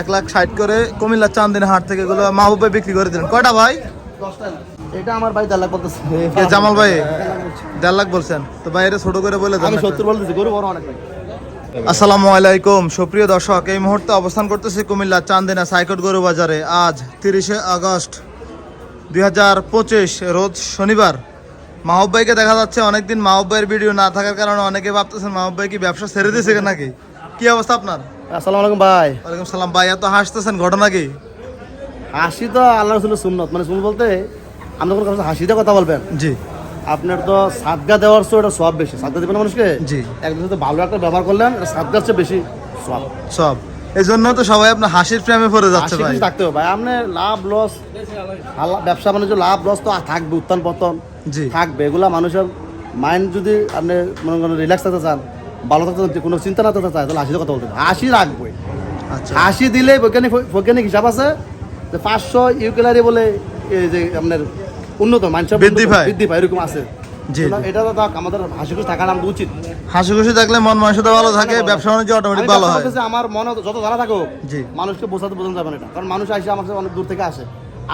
এক লাখ ষাট করে কুমিল্লার চান্দিনা হাট থেকে এগুলো মাহবুব ভাই বিক্রি করে দিলেন। কয়টা ভাই? এটা আমার ভাই দেড় লাখ বলতেছে। জামাল ভাই দেড় লাখ বলছেন। তো ভাই এটা ছোট করে বলে আমি সত্তর বলতেছি গরু বড় অনেক আসসালামু আলাইকুম সুপ্রিয় দর্শক এই মুহূর্তে অবস্থান করতেছি কুমিল্লা চান্দিনা সাইকট গরু বাজারে। আজ তিরিশে আগস্ট দুই হাজার পঁচিশ রোজ শনিবার। মাহব ভাইকে দেখা যাচ্ছে অনেকদিন মাহব ভাইয়ের ভিডিও না থাকার কারণে অনেকে ভাবতেছেন মাহব ভাই কি ব্যবসা ছেড়ে দিয়েছে নাকি? কি অবস্থা আপনার? আসসালামু আলাইকুম ভাই। ওয়ালাইকুম সালাম ভাই এত হাসতেছেন ঘটনা কি? হাসি তো আল্লাহ রসুলের সুন্নত। মানে সুন্নত বলতে আপনি কোনো কথা হাসিতে কথা বলবেন? জি। আপনার তো সাদগা দেওয়ার চেয়ে ওটা সব বেশি। সাদগা দেবেন মানুষকে? জি। একদম সাথে ভালো একটা ব্যবহার করলেন এটা সাদগার চেয়ে বেশি সব সব এই জন্য তো সবাই আপনার হাসির প্রেমে পড়ে যাচ্ছে ভাই। থাকতে হবে ভাই। আপনি লাভ লস ব্যবসা বাণিজ্য লাভ লস তো থাকবে উত্থান পতন। জি। থাকবে। এগুলা মানুষের মাইন্ড যদি আপনি মনে করেন রিল্যাক্স থাকতে চান ভালো থাকতে কোনো চিন্তা না থাকতে চায় তাহলে হাসিতে কথা বলতে হবে। হাসি রাখবে আচ্ছা। হাসি দিলে বৈজ্ঞানিক বৈজ্ঞানিক হিসাব আছে যে পাঁচশো ইউকেলারি বলে এই যে আপনার উন্নত মানুষ বৃদ্ধি পায়। বৃদ্ধি পায় এরকম আছে। এটা তো আমাদের হাসি খুশি থাকা আমাদের উচিত। হাসি খুশি থাকলে মন মানসিকতা ভালো থাকে ব্যবসা বাণিজ্য অটোমেটিক ভালো হয়। আমার মনে যত থাকুক জি। মানুষকে বোঝাতে বোঝানো যাবে না এটা। কারণ মানুষ আসে আমার অনেক দূর থেকে আসে।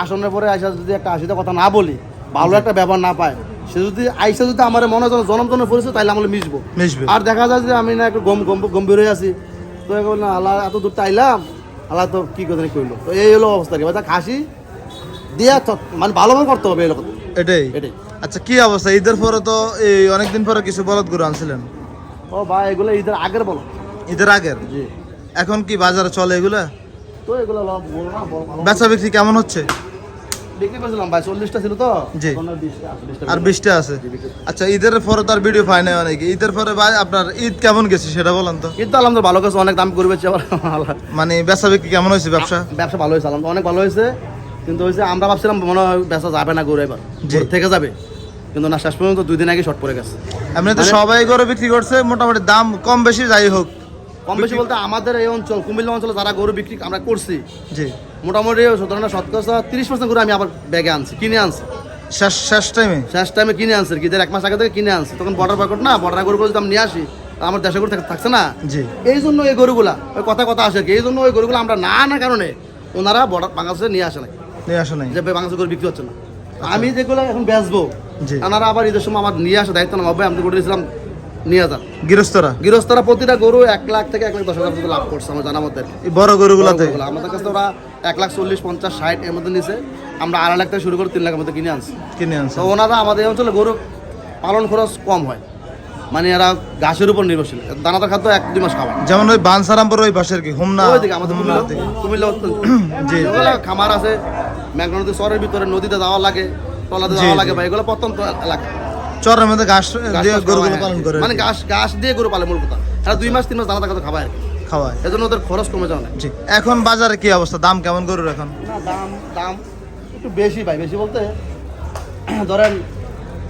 আসনের পরে আসা যদি একটা হাসিতে কথা না বলি ভালো একটা ব্যবহার না পায় সে যদি আইসা যদি আমার মনে হয় জনম জনের পরিচয় তাহলে আমরা মিশবো। মিশবে। আর দেখা যায় যে আমি না একটু গম গম- গম্ভীর হয়ে আছি। তো বললাম আল্লাহ এত দূর আইলাম। আল্লাহ তো কি কথা কইলো? তো এই হলো অবস্থা কি খাসি দিয়া মানে ভালোভাবে করতে হবে এই লোক এটাই? এটাই। আচ্ছা কি অবস্থা? ঈদের পরে তো এই অনেকদিন পরে কিছু বলদ গরু আনছিলেন? ও ভাই এগুলো ঈদের আগের বলো ঈদের আগের? জি। এখন কি বাজারে চলে এগুলা? তো এগুলো। বেচা বিক্রি কেমন হচ্ছে? বিক্রি করেছিলাম ভাই চল্লিশটা ছিল তো। জি। আর 20 টা, 40 টা আর বৃষ্টি আছে। আচ্ছা ঈদের পরে তো আর ভিডিও পাই নাই অনেকে। ঈদের পরে ভাই আপনার ঈদ কেমন গেছে সেটা বলেন তো। কিন্তু আলহামদুলিল্লাহ ভালো কাছে অনেক দাম করবে মানে বিক্রি কেমন হয়েছে ব্যবসা? ব্যবসা ভালো হয়েছে আলহামদুলিল্লাহ অনেক ভালো হয়েছে। কিন্তু হয়েছে আমরা ভাবছিলাম মনে হয় ব্যবসা যাবে না গরু এবার। থেকে যাবে। কিন্তু না শেষ পর্যন্ত দুই দিন আগে শর্ট পড়ে গেছে। মানে- সবাই গরু বিক্রি করছে মোটামুটি দাম কম বেশি যাই হোক। কম বেশি বলতে আমাদের এই অঞ্চল কুমিল্লা অঞ্চলে যারা গরু বিক্রি আমরা করছি জি। মোটামুটি সুতরাং শতকরা তিরিশ পার্সেন্ট গরু আমি আবার ব্যাগে আনছি কিনে আনছি। শেষ শেষ টাইমে শেষ টাইমে কিনে আনছি কি এক মাস আগে থেকে কিনে আনছি। তখন বর্ডার পাকট না বর্ডার গরুগুলো যদি আমি নিয়ে আসি আমার দেশে গরু থাকছে না। জি। এই জন্য এই গরুগুলা ওই কথা কথা আসে কি এই জন্য ওই গরুগুলো আমরা না না কারণে ওনারা বর্ডার বাংলাদেশে নিয়ে আসে না নিয়ে আসে নাই। যে বাংলাদেশে গরু বিক্রি হচ্ছে না। আমি যেগুলো এখন বেচবো জি। ওনারা আবার ঈদের সময় আমার নিয়ে আসে দায়িত্ব না হবে। আমি গরু দিয়েছিলাম নিয়ে হাজার গৃহস্থরা? গৃহস্থরা প্রতিটা গরু এক লাখ থেকে এক লাখ দশ হাজার লাভ করছে আমার জানা। এই বড় গরুগুলাতে? গরুগুলো। আমাদের কাছে ওরা এক লাখ চল্লিশ পঞ্চাশ ষাট এর মধ্যে নিছে। আমরা আড়াই লাখ থেকে শুরু করে তিন লাখের মধ্যে কিনে আনছি। কিনে আনছে। তো ওনারা আমাদের এই অঞ্চলে গরু পালন খরচ কম হয়। মানে এরা ঘাসের উপর নির্ভরশীল। দানাদার খাদ্য এক দুই মাস খাবার। যেমন ওই বানসারামপুর ওই পাশের কি হুমনা ওই দিকে আমাদের কুমিল্লা। জি। খামার আছে মেঘনা নদী শহরের ভিতরে নদীতে যাওয়া লাগে টলাতে যাওয়া লাগে বা এগুলো প্রত্যন্ত এলাকা। চরের মধ্যে ঘাস দিয়ে গরুগুলো পালন করে মানে ঘাস ঘাস দিয়ে গরু পালে মূল কথা। এরা দুই মাস তিন মাস দানা খাদ্য খাবায় আর কি। খাওয়ায়। এজন্য ওদের খরচ কমে যাওয়া না জি। এখন বাজারে কি অবস্থা? দাম কেমন গরুর এখন? না দাম দাম একটু বেশি ভাই। বেশি বলতে ধরেন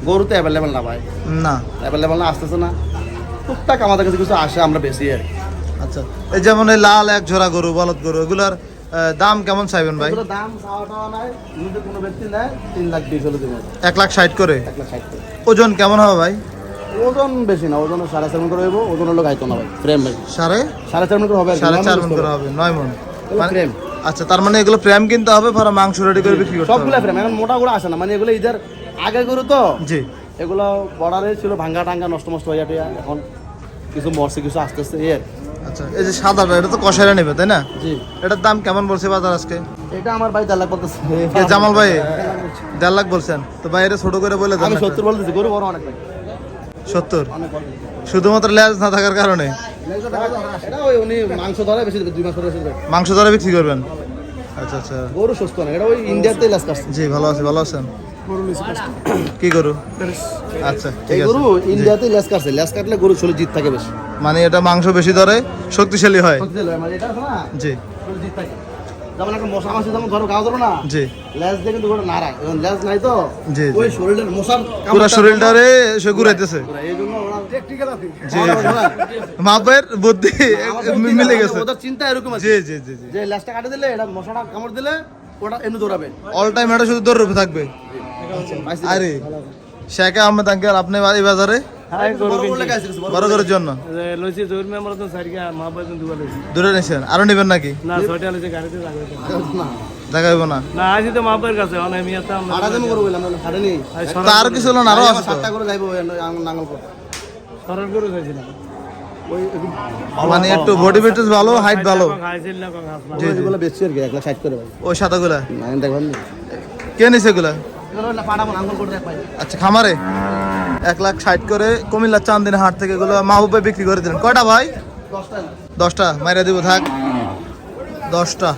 গরু তো অ্যাভেলেবেল না ভাই। না। অ্যাভেলেবেল না আসতেছে না। টুকটাক আমাদের কাছে কিছু আসে আমরা বেশি আর কি। আচ্ছা। এই যেমন এই লাল এক ঝোড়া গরু বলদ গরু এগুলার দাম কেমন চাইবেন ভাই? দাম নাই কোনো ব্যক্তি নেয় তিন লাখ বিশ হলে দেবে এক লাখ ষাট করে? এক লাখ ষাট করে। ওজন কেমন হবে ভাই? ওজন বেশি না ওজন সাড়ে চার মন করে হইব ওজন হলো গাইতো না ভাই ফ্রেম সাড়ে? সাড়ে চার মন করে হবে সাড়ে চার মন করে করে হবে নয় মন। এগুলো মানে- ফ্রেম আচ্ছা তার মানে এগুলো প্রেম কিনতে হবে পরে মাংস রেডি করে বিক্রি করতে সবগুলো ফ্রেম এখন মোটা গুলো আসে না মানে এগুলো ঈদের আগে গরু তো জি। এগুলো বর্ডারে ছিল ভাঙ্গা টাঙ্গা নষ্ট নষ্ট হয়ে যাবে এখন কিছু মরছে কিছু আস্তে আস্তে এই আর কি। আচ্ছা এই যে সাদাটা এটা তো কষাইরা নেবে তাই না? জি। এটার দাম কেমন বলছে বাজার আজকে? এটা আমার ভাই দেড় লাখ বলতেছে। জামাল ভাই দেড় লাখ বলছেন। তো ভাই এটা ছোট করে বলে আমি। সত্তর বলতেছি গরু বড় অনেক সত্তর। শুধুমাত্র লেজ না থাকার কারণে? এটা ওই উনি মাংস ধরে বিক্রি করবেন? আচ্ছা আচ্ছা। গরু সুস্থ না এটা ওই কাটছে জি ভালো আছে ভালো আছেন। কি গরু? আচ্ছা ঠিক আছে। গরু ইন্ডিয়াতে লেস কাটছে। লেস কাটলে গরু চলে জিত থাকে বেশি। মানে এটা মাংস বেশি ধরে শক্তিশালী হয়। মানে এটা আছে না? জি। চলে জিত থাকে। যেমন একটা মশা মাসি যেমন ধরো গাও ধরো না জি। লেজ দিয়ে কিন্তু গরু নাড়ায়। এখন লেজ নাই তো? জি, ওই শরীরের মশার পুরো শরীরটারে সে ঘুরাইতেছে। এই জন্য ওরা টেকনিক্যাল আছে। জি। মাপের বুদ্ধি মিলে গেছে। ওদের চিন্তা এরকম আছে। জি জি জি জি। যে লেজটা কাটে দিলে এটা মশাটা কামড় দিলে ওটা এমনি দৌড়াবে। অল টাইম এটা শুধু থাকবে? আরে শেখ আহমেদ আঙ্কেল আপনি এই বাজারে? হ্যাঁ বড় করার জন্য? দূরে আরও নেবেন নাকি? না ছয়টা লইছে গাড়িতে লাগাইতে না। দেখাইব না। না আইছি তো মা বাবার কাছে আর না আরও আছে মানে একটু বডি ফিটনেস ভালো। হাইট ভালো আর কি সাদাগুলা নিছে এগুলা? আচ্ছা খামারে? এক লাখ ষাট করে কুমিল্লার চান্দিনা হাট থেকে এগুলো মাহবুবে বিক্রি করে দিলেন। কয়টা ভাই? দশটা। মাইরা দিব থাক। দশটা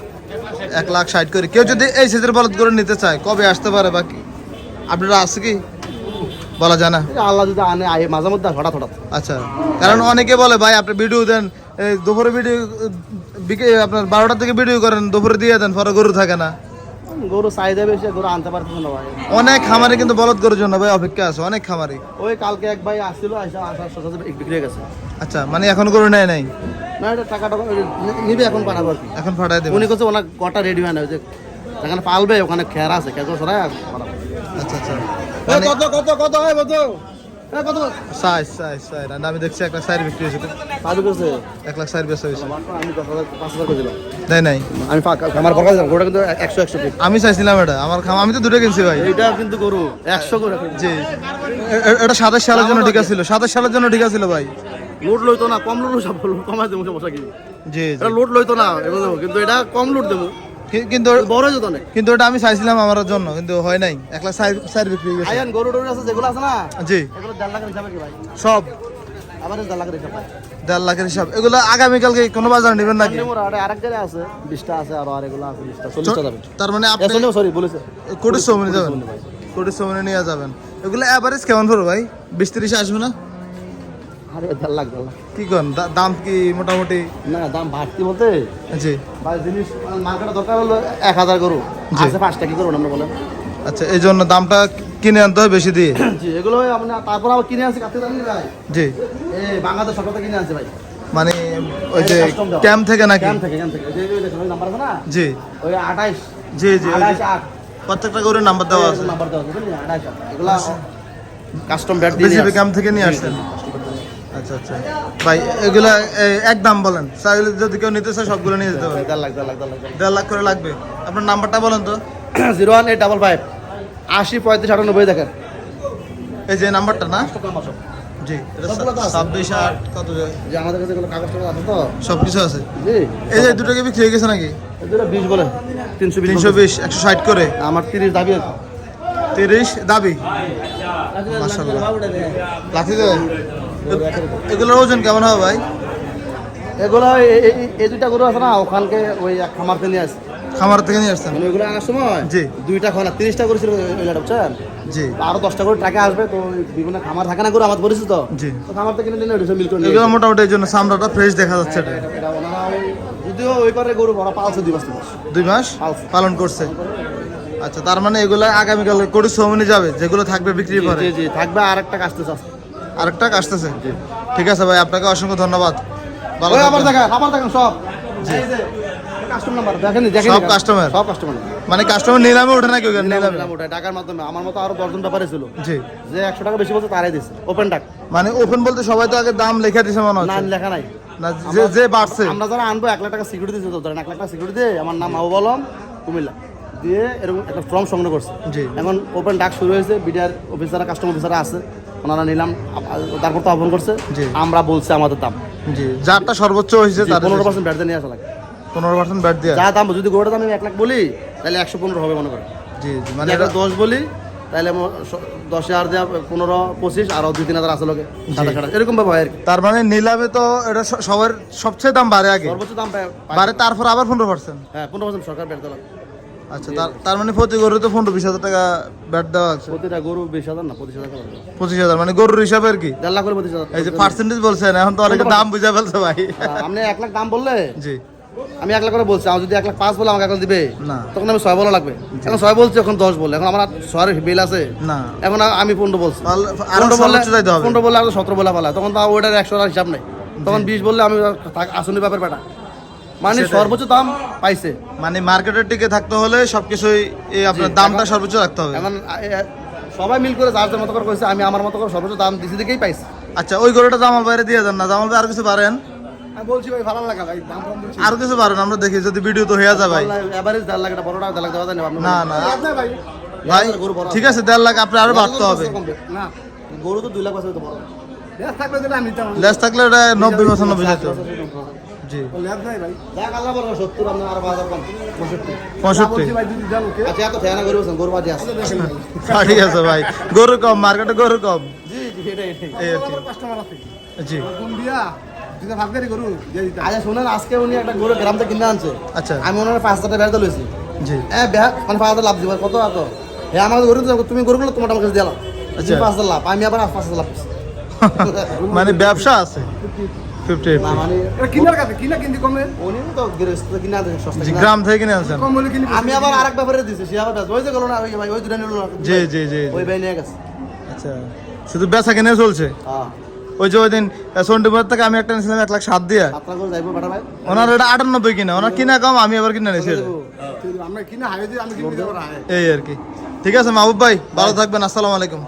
এক লাখ ষাট করে। কেউ যদি এই সেজের বলদ করে নিতে চায় কবে আসতে পারে বাকি আপনারা আছে কি? বলা যায় না। আল্লাহ যদি আনে আয় মাঝে মধ্যে হঠাৎ হঠাৎ। আচ্ছা কারণ অনেকে বলে ভাই আপনি ভিডিও দেন এই দুপুরে ভিডিও বিকে আপনার বারোটা থেকে ভিডিও করেন দুপুরে দিয়ে দেন পরে গরু থাকে না। গরু চাহিদা বেশি গরু আনতে পারতেছে না ভাই। অনেক খামারে কিন্তু বলদ গরুর জন্য ভাই অপেক্ষা আছে অনেক খামারে। ওই কালকে এক ভাই আসছিল আসা আসার সাথে বিক্রি হয়ে গেছে। আচ্ছা মানে এখন গরু নেয় নাই? না এটা টাকা টাকা নিবে এখন পাঠাবো আর কি। এখন ফাটাই দেবে। উনি করছে ওনার গোটা রেডি হয় না ওই যে যেখানে পালবে ওখানে খের আছে খের সরাই আচ্ছা আচ্ছা। কত কত কত হয় কত আমি দেখছি এক লাখ সাইড বিক্রি হয়েছে। এক লাখ সাইড বেচা হয়েছে। আমার তো আমি নাই আমার দিলাম কিন্তু একশো একশো চাইছিলাম এটা আমার খাম আমি তো দুটো কিনছি ভাই। এইটা কিন্তু গরু একশো করে। জি। এটা সাতাশ সালের জন্য ঠিক আছিল সাতাশ সালের জন্য ঠিক আছিল ভাই। লোড লইতো না কম লোড সব কমাই দেবো সমস্যা কি জি এটা লোড লইতো না কিন্তু এটা কম লোড দেবো। কিন্তু বড় অনেক। কিন্তু ওটা আমি চাইছিলাম আমার জন্য কিন্তু হয় নাই। এক লাখ বিক্রি হয়ে গেছে আয়ান গরু টরু আছে যেগুলো আছে না? জি। এগুলো দেড় লাখের হিসাবে কি ভাই? সব। আবার দেড় লাখের হিসাব ভাই দেড় লাখের হিসাব। এগুলো আগামীকালকে কোনো বাজার নেবেন নাকি? আরেক জায়গায় আছে বিশটা আছে আর আর এগুলো আছে বিশটা চল্লিশটা যাবে। তার মানে আপনি সরি বলেছে। কোটি সৌমনি যাবেন। কোটি সৌমনি নিয়ে যাবেন। এগুলো অ্যাভারেজ কেমন পড়বে ভাই? বিশ তিরিশে আসবে না? আরে দেড় লাখ দেড় লাখ। কি কন? দাম কি মোটামুটি? না দাম বাড়তি বলতে? জি। ভাই জিনিস মার্কেটে দরকার হলো এক হাজার গরু। আছে পাঁচটা কি করব আমরা বলেন। আচ্ছা এই জন্য দামটা কিনে আনতে হয় বেশি দিয়ে? জি এগুলো আপনি তারপর আবার কিনে আনছি কাছে জানি ভাই। জি। এই বাংলাদেশ সরকার কিনে আনছে ভাই। মানে ওই যে ক্যাম্প থেকে নাকি? ক্যাম্প থেকে ক্যাম্প থেকে। যে নাম্বার আছে না? জি। ওই আঠাইশ। জি জি ওই যে আঠাইশ আট। প্রত্যেকটা করে নাম্বার দেওয়া আছে। নাম্বার দেওয়া আছে বুঝলি? আঠাইশ আট। এগুলা কাস্টম ব্যাট দিয়ে বিজেপি ক্যাম্প থেকে নিয়ে আসছেন? আচ্ছা আচ্ছা। ভাই এগুলা এক দাম বলেন। চাইলে যদি কেউ নিতে চায় সবগুলো নিয়ে যেতে পারে। দেড় লাখ দেড় লাখ দেড় লাখ দেড় লাখ। করে লাগবে। আপনার নাম্বারটা বলেন তো। Zero one eight double five. আশি পঁয়ত্রিশ আটানব্বই দেখেন। এই যে নাম্বারটা না? জি। ছাব্বিশ আট কত যে আমাদের কাছে এগুলো কাগজ আছে তো? সব কিছু আছে। জি। এই যে দুটোকে বিক্রি হয়ে গেছে নাকি? এগুলো বিশ বলে। তিনশো তিনশো বিশ একশো ষাট করে। আমার তিরিশ দাবি আছে। তিরিশ দাবি? মাশাআল্লাহ। লাঠি দেবে এগুলোর ওজন কেমন হবে ভাই? এগুলো এই- দুইটা গরু আছে না ওখানকে ওই খামার থেকে নিয়ে আসে খামার থেকে নিয়ে আসছেন? মানে ওইগুলো আনার সময় জি। দুইটা খানা তিরিশটা করেছিল ওইটা বুঝছেন জি। আরও দশটা করে টাকা আসবে তো বিভিন্ন খামার থাকে না করে আমার পরিচিত। তো জি। তো খামার থেকে কিনে নিলে মিল করে এগুলো মোটামুটি এই জন্য চামড়াটা ফ্রেশ দেখা যাচ্ছে এটা। যদিও ওই পারে গরু বড় পালছে দুই বছর দুই মাস। পালন করছে। আচ্ছা তার মানে এগুলো আগামীকাল কোটি সৌমনি যাবে যেগুলো থাকবে বিক্রি করে জি জি থাকবে আর একটা কাজতে আরেকটা আসতেছে। ঠিক আছে ভাই আপনাকে অসংখ্য ধন্যবাদ। ভালো আবার। দেখেন আবার দেখেন সব। কাস্টমার নাম্বার দেখেন দেখেন সব customer? সব কাস্টমার মানে কাস্টমার নিলামে ওঠে নিলামে টাকার মাধ্যমে। আমার মতো আরও দশজন ব্যাপারে ছিল। জি। যে একশো টাকা বেশি বলছে তারাই দিচ্ছে ওপেন ডাক। মানে ওপেন বলতে সবাই তো আগে দাম লেখা দিছে মনে না লেখা নাই। না যে যে বাড়ছে। আমরা যারা আনব এক লাখ টাকা সিকিউরিটি দিতে ধরেন এক লাখ টাকা সিকিউরিটি দিয়ে আমার নাম আবু কুমিল্লা। দিয়ে এরকম একটা ফর্ম সংগ্রহ করছে। এখন ওপেন ডাক শুরু হয়েছে বিডিআর অফিসাররা কাস্টমার অফিসাররা আছে। ওনারা নিলাম তারপর তো আহ্বান করছে আমরা বলছি আমাদের দাম। জি যারটা সর্বোচ্চ হয়েছে তার পনেরো পার্সেন্ট ব্যাট নিয়ে আসা লাগে। পনেরো পার্সেন্ট ব্যাট দেওয়া যা দাম যদি গোড়ার দাম আমি এক লাখ বলি তাহলে একশো পনেরো হবে মনে করেন। জি জি মানে একটা দশ বলি তাহলে দশ হাজার দেওয়া পনেরো পঁচিশ আরও দুই তিন হাজার আছে লোকে। এরকম ভাবে আর তার মানে নিলামে তো এটা সবার সবচেয়ে দাম বাড়ে আগে। সর্বোচ্চ দাম বাড়ে তারপর আবার পনেরো পার্সেন্ট হ্যাঁ পনেরো পার্সেন্ট সরকার ব্যাট দেওয়া। আচ্ছা তার মানে প্রতি গরু তো পনেরো বিশ হাজার টাকা ব্যাট দেওয়া আছে। প্রতিটা গরু বিশ হাজার না পঁচিশ হাজার পঁচিশ হাজার মানে গরুর হিসাবে আর কি? দেড় লাখ করে পঁচিশ হাজার। এই যে পার্সেন্টেজ বলছেন এখন তো অনেকে দাম বুঝে ফেলছে ভাই। আপনি এক লাখ দাম বললে? জি। আমি এক লাখ করে বলছি আমার যদি এক লাখ পাঁচ বলে আমাকে এখন দিবে না। তখন আমি ছয় বলা লাগবে। এখন ছয় বলছি এখন দশ বলে। এখন আমার ছয়ের বিল আছে। না। এখন আমি পনেরো বলছি। পনেরো বললে সর্বোচ্চ যাইতে হবে। পনেরো বললে আরও সতেরো বলে পালা। তখন তো ওইটার একশো হিসাব নেই। তখন বিশ বললে আমি আসনি ব্যাপার বেটা। মানে সর্বোচ্চ দাম পাইছে। মানে মার্কেটের টিকে থাকতে হলে সবকিছুই আপনার দামটা সর্বোচ্চ রাখতে হবে। এখন সবাই মিল করে যার যার মতো করে কইছে আমি আমার মতো করে সর্বোচ্চ দাম দিছি দিকেই পাইছি। আচ্ছা ওই গরুটা জামাল বাইরে দিয়ে দেন না। জামাল ভাই আর কিছু পারেন? আমি বলছি ভাই ভালো লাগা ভাই দাম কম বলছি আর কিছু পারেন? আমরা দেখি যদি ভিডিও তো হয়ে যায় ভাই। এভারেজ দেড় লাখ টাকা বড়টা দেড় লাখ দেওয়া যায় না না ভাই ভাই ঠিক আছে। দেড় লাখ আপনি আরও বাড়তে হবে। না গরু তো দুই লাখ আছে তো বড়। লেজ থাকলে আমি নিতাম। লেস থাকলে ওটা নব্বই পঁচানব্বই যেত জি। নাই ভাই? আল্লাহ আপনার আরও ভাই যদি জানো আচ্ছা এত থেনা গরু আছেন গরু বাজে আছে। দেখেন। ভাই হ্যাঁ, ঠিক আছে ভাই। গরু কম মার্কেটে গরু কম। জি জি এটাই এটাই। এই কাস্টমার আছে। জি। কোন দিয়া যদি দিতাম। আচ্ছা শুনেন আজকে উনি একটা গরু গ্রাম থেকে কিনে আনছে। আচ্ছা। আমি ওনার পাঁচ হাজার টাকা বেড়াতে লইছি জি। হ্যাঁ বেহা মানে পাঁচ হাজার লাভ দিবার কত এত? হ্যাঁ আমাকে গরু তুমি গরুগুলো তোমার আমার কাছে দিলাম আচ্ছা। লাভ আমি আবার পাঁচ হাজার লাভ। মানে ব্যবসা আছে। ফিফটি মানে গ্রাম থেকে কিনে আনছেন। আমি আবার আরেক ব্যাপারে দিছি সে আবার ওই যে গেল না ওই ভাই ওই দুটা নিল না। জি জি জি ওই ভাই নিয়ে গেছে। আচ্ছা। শুধু বেচা কিনে চলছে? হ্যাঁ। ওই যে ওই দিন থেকে আমি একটা নিয়েছিলাম এক লাখ সাত দিয়ে। ওনার এটা আটানব্বই কিনা ওনার কিনা কম আমি আবার কিনে নিয়েছি। হাই এই আর কি। ঠিক আছে মাহবুব ভাই ভালো থাকবেন আসসালামু আলাইকুম।